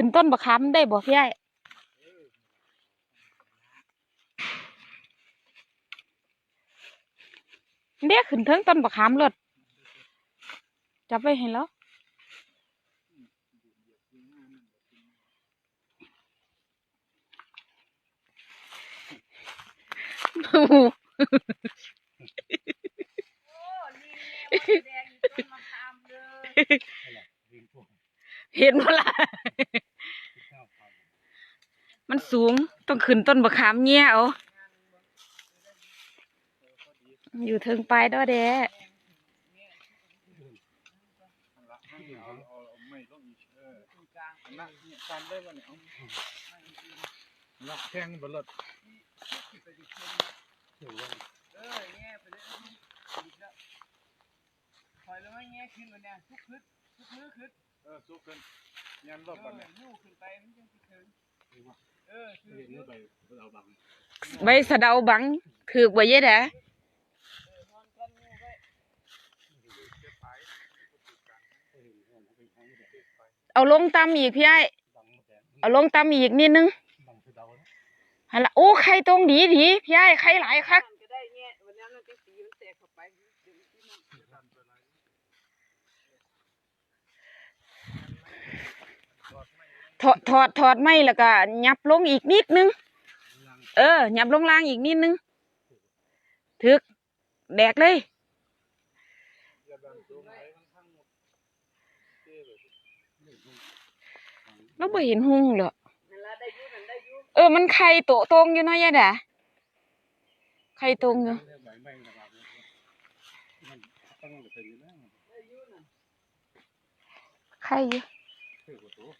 ขึ้นต้นบะขามได้บ่พี่ไอ้เด็กขึ้นเทิงต้นบะขามเลิศจับไว้ให้แล้วเห็นบ่ล่ะ มันสูงต้องขึ้นต้นบะขามเงี้ยเอาอยู่เทิงปลายดอแดลักแข้งบนรถคอยแล้วไม่แง่ขึ้นวันเนี้ยทุกคืดทุกมือคืดเออสู้กันยันรอบก่อนเนี่ยยู่ขึ้นไปมันยังสิถึงเออคือเห็น ใบสะเดาบังถือกบ่เยะแดนอนกันอยู่ไว้เอาลงตามอีกพี่ไอ้เอาลงตามอีกนิดนึงบังคือะหันลโอ้ใครตรงดีดีพี่ไอ้ไข่หลายคัก ก็ได้แง่วันนั้นมันจะสีมันแตกเข้าไปเดี๋ยวที่มัน ถอดถอดถอดไม่แล้วก็ยับลงอีกนิดนึง เออยับลงล่างอีกนิดนึงถึกแดกเลยอย่าบังตัวไหนมันทั้งหมดเจ้เลยเราบ่เห็นหุงเหรอนั่นละได้อยุ่นั่นได้อยุ่เออ มันไข่โตตรงอยู่เนาะยะดาไข่ตรงอยู่ใบไม้ระบาดมันต้องเป็นอยู่นะได้อยุ่นั่นไข่อยู่คือตัว